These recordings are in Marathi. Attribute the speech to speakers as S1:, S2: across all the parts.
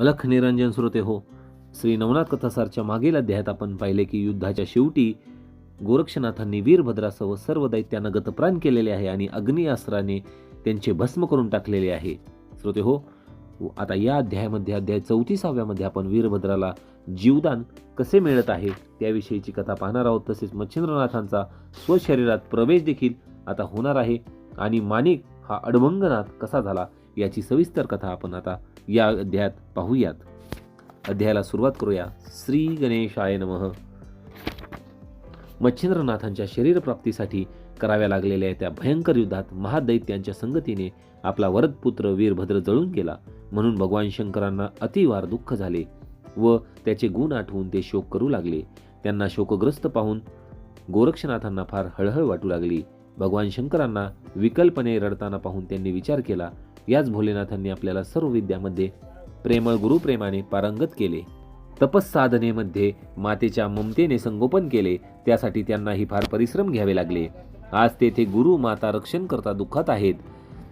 S1: अलख निरंजन श्रोते हो. श्री नवनाथ कथासारच्या मागील अध्यायात आपण पाहिले की युद्धाच्या शेवटी गोरक्षनाथांनी वीरभद्रासह सर्व दैत्यांना गतप्राण केलेले आहे आणि अग्निअस्त्राने त्यांचे भस्म करून टाकलेले आहे. श्रोते हो आता या अध्यायामध्ये अध्याय चौतीसाव्यामध्ये आपण वीरभद्राला जीवदान कसे मिळत आहे त्याविषयीची कथा पाहणार आहोत. तसेच मच्छिंद्रनाथांचा स्वशरीरात प्रवेश देखील आता होणार आहे. आणि माणिक हा अडमंगनाथ कसा झाला याची सविस्तर कथा आपण आता या अध्यायात पाहूयात. अध्यायाला सुरुवात करूया. श्री गणेशाय नमः. मच्छिंद्रनाथांच्या शरीरप्राप्तीसाठी कराव्या लागलेल्या त्या भयंकर युद्धात महादैत्यांच्या संगतीने आपला वरदपुत्र वीरभद्र जळून गेला. म्हणून भगवान शंकरांना अतिवार दुःख झाले व त्याचे गुण आठवून ते शोक करू लागले. त्यांना शोकग्रस्त पाहून गोरक्षनाथांना फार हळहळ वाटू लागली. भगवान शंकरांना विकल्पने रडताना पाहून त्यांनी विचार केला याच भोलेनाथांनी आपल्याला सर्व विद्यामध्ये प्रेमळ गुरुप्रेमाने पारंगत केले. तपस्साधनेमध्ये मातेच्या ममतेने संगोपन केले त्यासाठी त्यांनाही फार परिश्रम घ्यावे लागले. आज तेथे गुरु माता रक्षण करता दुःखात आहेत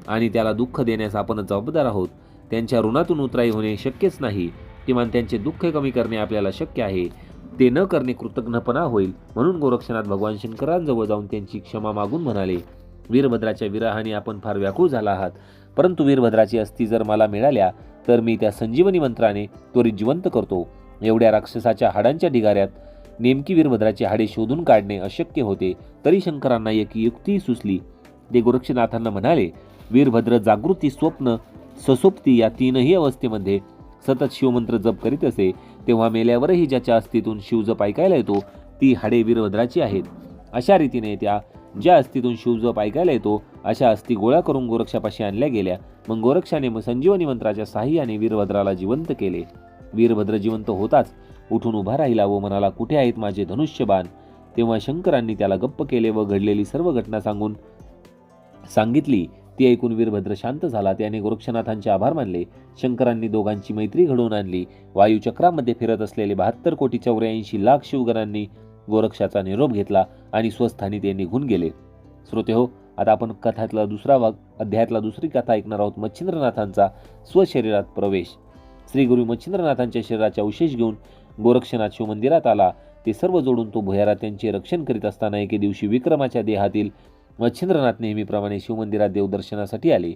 S1: आणि त्याला दुःख देण्यास आपण जबाबदार आहोत. त्यांच्या ऋणातून उतराई होणे शक्यच नाही. किमान त्यांचे दुःख कमी करणे आपल्याला शक्य आहे. ते न करणे कृतज्ञपणा होईल म्हणून गोरक्षनाथ भगवान शंकरांजवळ जाऊन त्यांची क्षमा मागून म्हणाले. वीरभद्राच्या विराहाने आपण फार व्याकुळ झाला आहात. परंतु वीरभद्राची अस्थी जर मला मिळाल्या तर मी त्या संजीवनी मंत्राने त्वरित जिवंत करतो. एवढ्या राक्षसाच्या हाडांच्या ढिगाऱ्यात नेमकी वीरभद्राची हाडे शोधून काढणे अशक्य होते तरी शंकरांना एक युक्ती सुचली. ते गोरक्षनाथांना म्हणाले वीरभद्र जागृती स्वप्न ससोप्ती या तीनही अवस्थेमध्ये सतत शिवमंत्र जप करीत असे तेव्हा मेल्यावरही ज्याच्या अस्थितून शिवजप ऐकायला येतो ती हाडे वीरभद्राची आहेत. अशा रीतीने त्या ज्या अस्थीतून शिवजप ऐकायला येतो अशा अस्थी गोळा करून गोरक्षापाशी आणल्या गेल्या. मग गोरक्षाने संजीवनी मंत्राच्या साह्याने वीरभद्राला जिवंत केले. वीरभद्र जिवंत होताच उठून उभा राहिला व म्हणाला कुठे आहेत माझे धनुष्यबाण? तेव्हा शंकरांनी त्याला गप्प केले व घडलेली सर्व घटना सांगून सांगितली. ती ऐकून वीरभद्र शांत झाला. त्याने गोरक्षनाथांचे आभार मानले. शंकरांनी दोघांची मैत्री घडवून आणली. वायुचक्रामध्ये फिरत असलेले बहात्तर कोटी चौऱ्याऐंशी लाख शिवगणांनी गोरक्षाचा निरोप घेतला आणि स्वस्थानी ते निघून गेले. श्रोते हो आता आपण कथातला दुसरा भाग अध्यायातला दुसरी कथा ऐकणार आहोत मच्छिंद्रनाथांचा स्वशरीरात प्रवेश. श्री गुरु मच्छिंद्रनाथांच्या शरीराच्या अवशेष घेऊन गोरक्षनाथ शिवमंदिरात आला. ते सर्व जोडून तो भुयारा त्यांचे रक्षण करीत असताना एके दिवशी विक्रमाच्या देहातील मच्छिंद्रनाथ नेहमीप्रमाणे शिवमंदिरात देवदर्शनासाठी आले.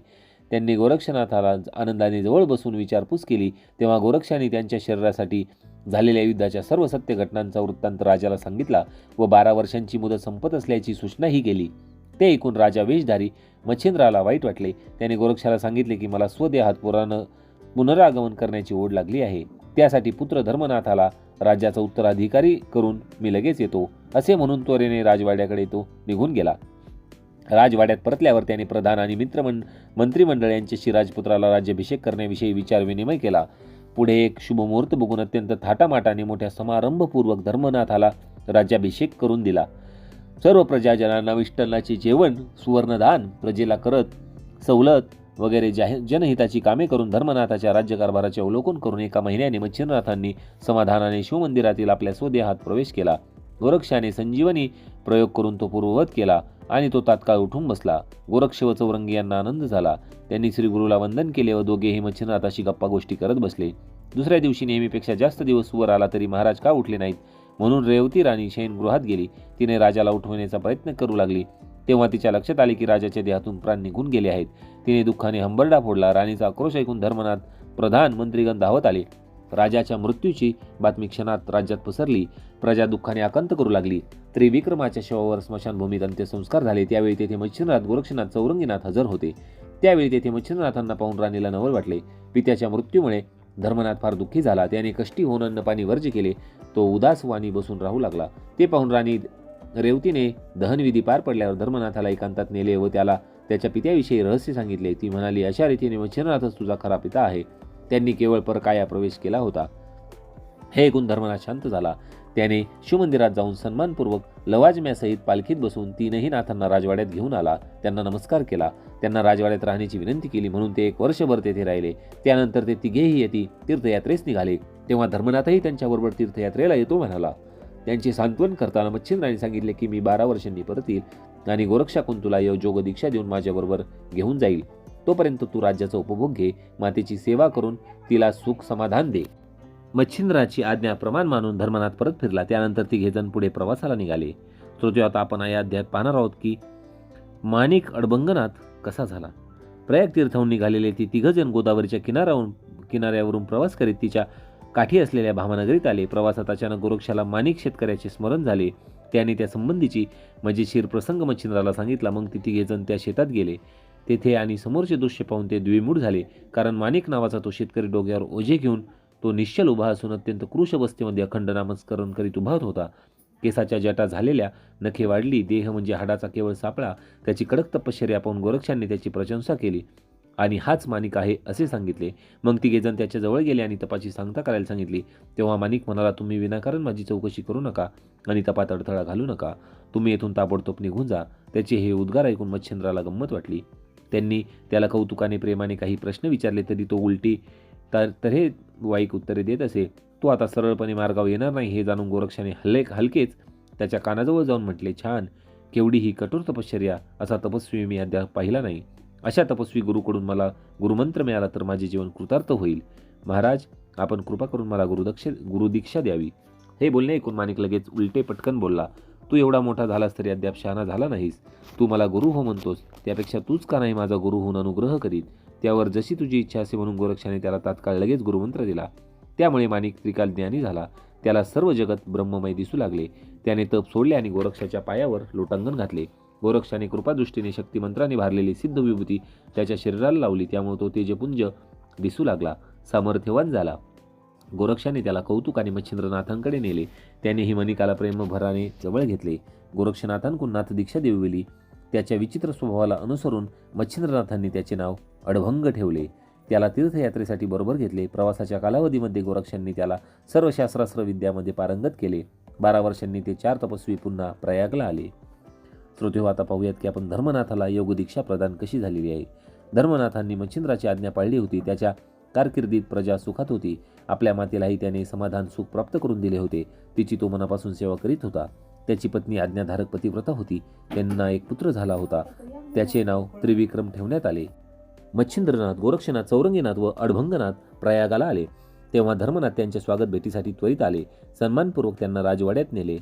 S1: त्यांनी गोरक्षनाथाला आनंदाने जवळ बसून विचारपूस केली. तेव्हा गोरक्षाने त्यांच्या शरीरासाठी झालेल्या युद्धाच्या सर्व सत्य घटनांचा वृत्तांत राजाला सांगितला व बारा वर्षांची मुदत संपत असल्याची सूचनाही केली. ते ऐकून राजा वेशधारी मच्छिंद्राला वाईट वाटले. त्याने गोरक्षाला सांगितले की मला स्वदेहात पुराण पुनरागमन करण्याची ओढ लागली आहे. त्यासाठी पुत्र धर्मनाथाला राज्याचा उत्तराधिकारी करून मी लगेच येतो. असे म्हणून त्वरेने राजवाड्याकडे तो निघून गेला. राजवाड्यात परतल्यावर त्याने प्रधान आणि मित्रमंड मंत्रिमंडळ यांच्याशी राजपुत्राला राज्याभिषेक करण्याविषयी विचारविनिमय केला. पुढे एक शुभमुहूर्त बघून अत्यंत थाटामाटाने मोठ्या समारंभपूर्वक धर्मनाथाला राज्याभिषेक करून दिला. सर्व प्रजाजनांना विष्टनाचे जेवण सुवर्णदान प्रजेला करत सवलत वगैरे जाहीर जनहिताची कामे करून धर्मनाथाच्या राज्यकारभाराचे अवलोकन करून एका महिन्याने मच्छिंद्रनाथांनी समाधानाने शिवमंदिरातील आपल्या स्वदेहात प्रवेश केला. गोरक्षाने संजीवनी प्रयोग करून तो पूर्ववत केला. आणि तो तात्काळ उठून बसला. गोरक्ष व चौरंगी यांना आनंद झाला. त्यांनी श्री गुरुला वंदन केले व दोघेही मच्छिंद्रनाथाशी गप्पा गोष्टी करत बसले. दुसऱ्या दिवशी नेहमीपेक्षा जास्त दिवस वर आला तरी महाराज का उठले नाहीत? म्हणून रेवती राणी शयनगृहात गेली. तिने राजाला उठवण्याचा प्रयत्न करू लागली. तेव्हा तिच्या लक्षात आले की राजाच्या देहातून प्राण निघून गेले आहेत. तिने दुःखाने हंबरडा फोडला. राणीचा आक्रोश ऐकून धर्मनाथ प्रधान मंत्रीगण धावत आले. राजाच्या मृत्यूची बातमी क्षणात राज्यात पसरली. प्रजा दुःखाने आकंत करू लागली. त्रिविक्रमाच्या शवावर स्मशानभूमीत अंत्यसंस्कार झाले. त्यावेळी तेथे मच्छिंद्रनाथ गोरक्षनाथ चौरंगीनाथ हजर होते. त्यावेळी तेथे मच्छिंद्रनाथांना पाहून राणीला नवल वाटले. पित्याच्या मृत्यूमुळे धर्मनाथ फार दुःखी झाला. त्याने कष्टी होऊन अन्नपाणी वर्ज केले. तो उदास वाणी बसून राहू लागला. ते पाहून राणी रेवतीने दहनविधी पार पडल्यावर धर्मनाथाला एकांतात नेले व त्याला त्याच्या पित्याविषयी रहस्य सांगितले. ती म्हणाली अशा रीतीने मच्छिंद्रनाथच तुझा खरा पिता आहे. त्यांनी केवळ परकाया प्रवेश केला होता. हे ऐकून धर्मनाथ शांत झाला. त्याने शिवमंदिरात जाऊन सन्मानपूर्वक लवाजम्यासहित पालखीत बसून तीनही नाथांना राजवाड्यात घेऊन आला. त्यांना नमस्कार केला. त्यांना राजवाड्यात राहण्याची विनंती केली. म्हणून ते एक वर्षभर तेथे राहिले. त्यानंतर ते तिघेही येती तीर्थयात्रेस निघाले. तेव्हा धर्मनाथही त्यांच्याबरोबर तीर्थयात्रेला येतो म्हणाला. त्यांचे सांत्वन करताना मच्छिंद्राने सांगितले की मी बारा वर्षांनी परत येईल आणि गोरक्षा कुंतुला योजोग दीक्षा देऊन माझ्याबरोबर घेऊन जाईल. तोपर्यंत तू राज्याचा उपभोग घे मातेची सेवा करून तिला सुख समाधान दे. मच्छिंद्राची आज्ञा प्रमाण मानून धर्मनाथ परत फिरला. त्यानंतर तिघे जण पुढे प्रवासाला निघाले. श्रोते आता आपण या अध्यायात पाहणार आहोत की माणिक अडबंगनाथ कसा झाला? प्रयाग तीर्थहून निघालेले ती तिघजण गोदावरीच्या किनाऱ्याहून किनाऱ्यावरून प्रवास करीत तिच्या काठी असलेल्या भामानगरीत आले. प्रवासात अचानक गोरक्षाला माणिक शेतकऱ्याचे स्मरण झाले. त्याने त्या संबंधीची मजेशीर प्रसंग मच्छिंद्राला सांगितला. मग ती तिघेजण त्या शेतात गेले. तेथे आणि समोरचे दृश्य पाहून ते द्विमूढ झाले. कारण माणिक नावाचा तो शेतकरी डोक्यावर ओझे घेऊन तो निश्चल उभा असून अत्यंत क्रूश अवस्थेमध्ये अखंड नामस्करण करीत उभा होता केसाच्या जटा झालेल्या नखे वाढली देह म्हणजे हाडाचा केवळ सापळा त्याची कडक तपश्चर्या पाहून गोरक्षांनी त्याची प्रशंसा केली. आणि हाच माणिक आहे असे सांगितले. मग तिघेजण त्याच्याजवळ गेले आणि तपाची सांगता करायला सांगितली तेव्हा माणिक म्हणाला तुम्ही विनाकारण माझी चौकशी करू नका आणि तपात अडथळा घालू नका. तुम्ही येथून ताबडतोब निघून जा. त्याचे हे उद्गार ऐकून मच्छिंद्राला गंमत वाटली. त्यांनी त्याला कौतुकाने प्रेमाने काही प्रश्न विचारले तरी तो उलटी तर तर हे वाईक उत्तरे देत असे तो आता सरळपणे मार्गावर येणार नाही हे जाणून गोरक्षाने हल्ले हलकेच त्याच्या कानाजवळ जाऊन म्हटले छान केवढी ही कठोर तपश्चर्या असा तपस्वी मी अद्याप पाहिला नाही. अशा तपस्वी गुरुकडून मला गुरुमंत्र मिळाला तर माझे जीवन कृतार्थ होईल. महाराज आपण कृपा करून मला गुरुदक्ष गुरुदीक्षा द्यावी. हे बोलणे ऐकून माणिक लगेच उलटे पटकन बोलला तू एवढा मोठा झालास तरी अद्याप शहाणा झाला नाहीस. तू मला गुरु हो म्हणतोस त्यापेक्षा तूच का नाही माझा गुरु होऊन अनुग्रह करीत? त्यावर जशी तुझी इच्छा असे म्हणून गोरक्षाने त्याला तात्काळ लगेच गुरुमंत्र दिला. त्यामुळे माणिक त्रिकाल ज्ञानी झाला. त्याला सर्व जगत ब्रह्ममय दिसू लागले. त्याने तप सोडले आणि गोरक्षाच्या पायावर लोटांगण घातले. गोरक्षाने कृपादृष्टीने शक्तिमंत्राने भारलेली सिद्ध विभूती त्याच्या शरीराला लावली. त्यामुळे तो तेजपुंज दिसू लागला. सामर्थ्यवान झाला. गोरक्षाने त्याला कौतुकाने मच्छिंद्रनाथांकडे नेले. त्याने ही मणिकाला प्रेमभराने जवळ घेतले. गोरक्षनाथांकडून नाथ दीक्षा देवविली त्याच्या विचित्र स्वभावाला अनुसरून मच्छिंद्रनाथांनी त्याचे नाव अडभंग ठेवले. त्याला तीर्थयात्रेसाठी बरोबर घेतले. प्रवासाच्या कालावधीमध्ये गोरक्षांनी त्याला सर्व शास्त्रास्त्र विद्यामध्ये पारंगत केले. बारा वर्षांनी ते चार तपस्वी पुन्हा प्रयागला आले. श्रोते हो, आता पाहूयात की आपण धर्मनाथाला योगदीक्षा प्रदान कशी झालेली आहे? धर्मनाथांनी मच्छिंद्राची आज्ञा पाळली होती. त्याच्या कारकिर्दीत प्रजा सुखात होती. आपल्या मातेलाही त्याने समाधान सुख प्राप्त करून दिले होते. तिची तो मनापासून सेवा करीत होता. त्याची पत्नी आज्ञाधारक पतिव्रता होती. त्यांना एक पुत्र झाला होता. त्याचे नाव त्रिविक्रम ठेवण्यात आले. मच्छिंद्रनाथ गोरक्षनाथ चौरंगीनाथ व अडभंगनाथ प्रयागाला आले. तेव्हा धर्मनाथ त्यांच्या स्वागत भेटीसाठी त्वरित आले. सन्मानपूर्वक त्यांना राजवाड्यात नेले.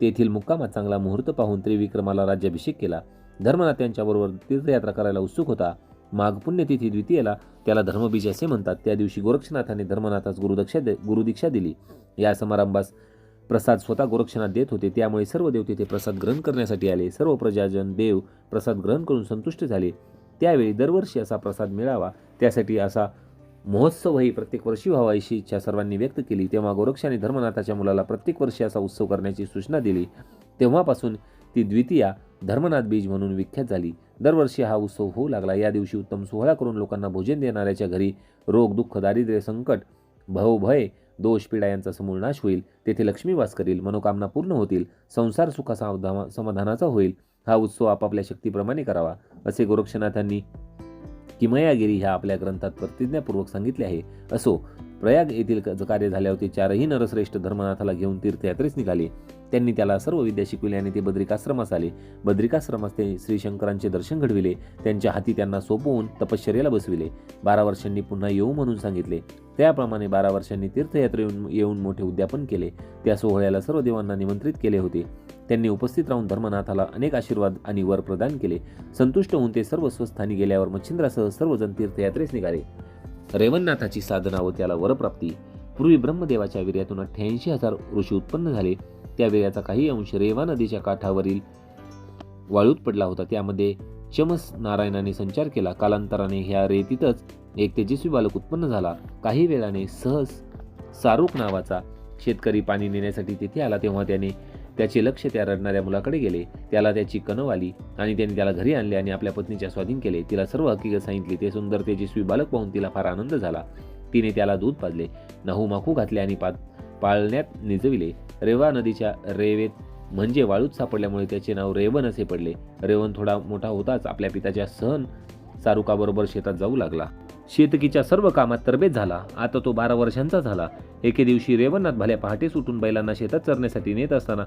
S1: तेथील मुक्कामात चांगला मुहूर्त पाहून त्रिविक्रमाला राज्याभिषेक केला. धर्मनाथ त्यांच्याबरोबर तीर्थयात्रा करायला उत्सुक होता. माघ पुण्यतिथी द्वितीयेला त्याला धर्मबीज असे म्हणतात. त्या दिवशी गोरक्षनाथाने धर्मनाथास गुरुदक्षा दे गुरुदीक्षा दिली. या समारंभास प्रसाद स्वतः गोरक्षनाथ देत होते. त्यामुळे सर्व देव तेथे प्रसाद ग्रहण करण्यासाठी आले. सर्व प्रजाजन देव प्रसाद ग्रहण करून संतुष्ट झाले. त्यावेळी दरवर्षी असा प्रसाद मिळावा. त्यासाठी असा महोत्सवही प्रत्येक वर्षी व्हावा अशी इच्छा सर्वांनी व्यक्त केली. तेव्हा गोरक्षाने धर्मनाथाच्या मुलाला प्रत्येक वर्षी असा उत्सव करण्याची सूचना दिली. तेव्हापासून ती द्वितीया धर्मनाथ बीज म्हणून विख्यात झाली. दरवर्षी हा उत्सव होऊ लागला. या दिवशी उत्तम सोहळा करून लोकांना भोजन देणाऱ्याच्या घरी रोग दुःख दारिद्र्य संकट भव भय दोष पीडा यांचा समूळ नाश होईल. तेथे लक्ष्मी वास करील मनोकामना पूर्ण होतील संसार सुखा सावधा- समाधानाचा होईल. हा उत्सव आपापल्या शक्तीप्रमाणे करावा असे गोरक्षनाथांनी किमयागिरी ह्या आपल्या ग्रंथात प्रतिज्ञापूर्वक सांगितले आहे. असो प्रयाग येथील कार्य झाल्यावर ते चारही नरश्रेष्ठ धर्मनाथाला घेऊन तीर्थयात्रेस निघाले. त्यांनी त्याला सर्व विद्या शिकविली आणि ते बद्रिकाश्रमास आले. बद्रिकाश्रमास ते श्रीशंकरांचे दर्शन घडविले. त्यांच्या हाती त्यांना सोपवून तपश्चर्याला बसविले. बारा वर्षांनी पुन्हा येऊ म्हणून सांगितले. त्याप्रमाणे बारा वर्षांनी तीर्थयात्रे येऊन येऊन मोठे उद्यापन केले. त्या सोहळ्याला सर्व देवांना निमंत्रित केले होते. त्यांनी उपस्थित राहून धर्मनाथाला अनेक आशीर्वाद आणि वर प्रदान केले. संतुष्ट होऊन ते सर्व स्वस्थानी गेल्यावर मच्छिंद्रासह सर्वजण तीर्थयात्रेस निघाले. रेवणनाथाची साधना व त्याला वरप्राप्ती. पूर्वी ब्रह्मदेवाच्या वीर्यातून अठ्ठ्याऐंशी हजार ऋषी उत्पन्न झाले. त्या वीर्याचा काही अंश रेवा नदीच्या काठावरील वाळूत पडला होता. त्यामध्ये चमस नारायणाने संचार केला. कालांतराने ह्या रेतीतच एक तेजस्वी बालक उत्पन्न झाला. काही वेळाने सहज सारूक नावाचा शेतकरी पाणी नेण्यासाठी तिथे आला. तेव्हा त्याने त्याचे लक्ष त्या रडणाऱ्या मुलाकडे गेले. त्याला त्याची कणव आली आणि त्याने त्याला घरी आणले आणि आपल्या पत्नीच्या स्वाधीन केले. तिला सर्व हकीकत सांगितली. ते सुंदर तेजस्वी बालक पाहून तिला फार आनंद झाला. तिने त्याला दूध पाजले. नाहू माखू घातले आणि पा पाळण्यात निजविले. रेवा नदीच्या रेवेत म्हणजे वाळूत सापडल्यामुळे त्याचे नाव रेवन असे पडले. रेवन थोडा मोठा होताच आपल्या पिताच्या सहन सारुकाबरोबर शेतात जाऊ लागला. शेतकीच्या सर्व कामात तरबेज झाला. आता तो बारा वर्षांचा झाला. एके दिवशी रेवणनाथ भल्या पहाटे सुटून बैलांना शेतात चरण्यासाठी नेत असताना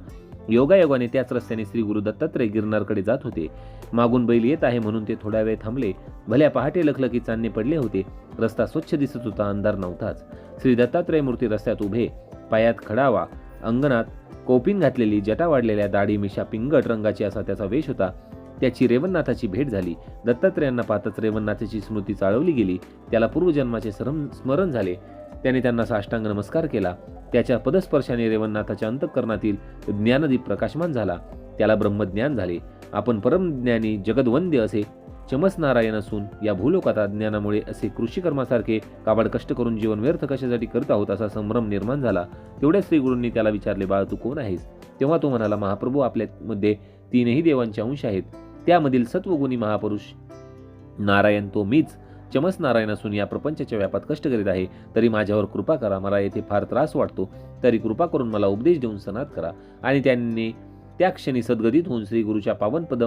S1: योगायोगाने त्याच रस्त्याने श्री गुरु दत्तात्रय गिरनारकडे जात होते. मागून बैल येत आहे म्हणून ते थोड्या वेळ थांबले. भल्या पहाटे लखलखी चांदणे पडले होते. रस्ता स्वच्छ दिसत होता अंधार नव्हताच. श्री दत्तात्रय मूर्ती रस्त्यात उभे पायात खडावा अंगणात कोपिन घातलेली जटा वाढलेल्या दाढी मिशा पिंगट रंगाची असा त्याचा वेश होता. त्याची रेवणनाथाची भेट झाली. दत्तात्रयांना पाहताच रेवणनाथाची स्मृती चाळवली गेली. त्याला पूर्वजन्माचे सरम स्मरण झाले. त्याने त्यांना साष्टांग नमस्कार केला. त्याच्या पदस्पर्शाने रेवणनाथाच्या अंतःकरणातील ज्ञानदीप प्रकाशमान झाला. त्याला ब्रह्मज्ञान झाले. आपण परमज्ञानी जगदवंद्य असे चमस नारायण असून या भूलोकात अज्ञानामुळे असे कृषिकर्मासारखे काबाड कष्ट करून जीवन व्यर्थ कशासाठी करत आहोत असा संभ्रम निर्माण झाला. तेवढ्याच श्रीगुरूंनी त्याला विचारले बाळ तू कोण आहेस? तेव्हा तो म्हणाला महाप्रभू आपल्यामध्ये तीनही देवांचे अंश आहेत. त्यामधील सत्वगुणी महापुरुष. नारायण तो मीच. चमस नारायण असून या प्रपंचाच्या व्यापात कष्ट करीत आहे तरी माझ्यावर कृपा करा मला येथे फार त्रास वाटतो. तरी कृपा करून मला उपदेश देऊन सनात करा. आणि त्यांनी त्या क्षणी सद्गदित होऊन श्री गुरुच्या पावनपद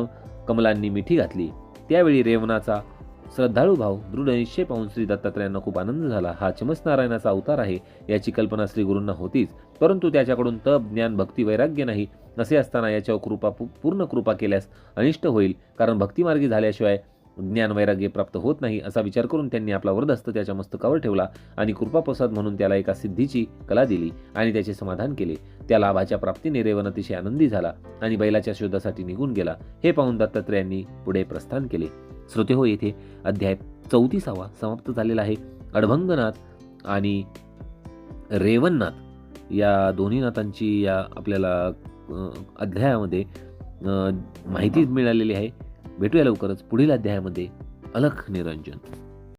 S1: कमलांनी मिठी घातली. त्यावेळी रेवणाचा श्रद्धाळू भाव दृढ निश्चय पाहून श्री दत्तात्रयांना खूप आनंद झाला. हा चमस नारायणाचा अवतार आहे. याची कल्पना श्री गुरूंना होतीच. परंतु त्याच्याकडून तप ज्ञान भक्ती वैराग्य नाही. असे असताना याच्यावर कृपा पूर्ण कृपा केल्यास अनिष्ट होईल. कारण भक्तिमार्गी झाल्याशिवाय ज्ञान वैराग्य प्राप्त होत नाही असा विचार करून त्यांनी आपला वरदस्त त्याच्या मस्तकावर ठेवला आणि कृपाप्रसाद म्हणून त्याला एका सिद्धीची कला दिली आणि त्याचे समाधान केले. त्या लाभाच्या प्राप्तीने रेवन अतिशय आनंदी झाला आणि बैलाच्या शोधासाठी निघून गेला. हे पाहून दत्तात्रयांनी पुढे प्रस्थान केले. श्रोते हो येथे अध्याय चौतीसावा समाप्त झालेला आहे. अडभंगनाथ आणि रेवणनाथ या दोन्ही नाथांची या आपल्याला अध्यायामध्ये माहिती मिळालेली आहे. भेटूया लवकरच पुढील अध्यायामध्ये. अलख निरंजन.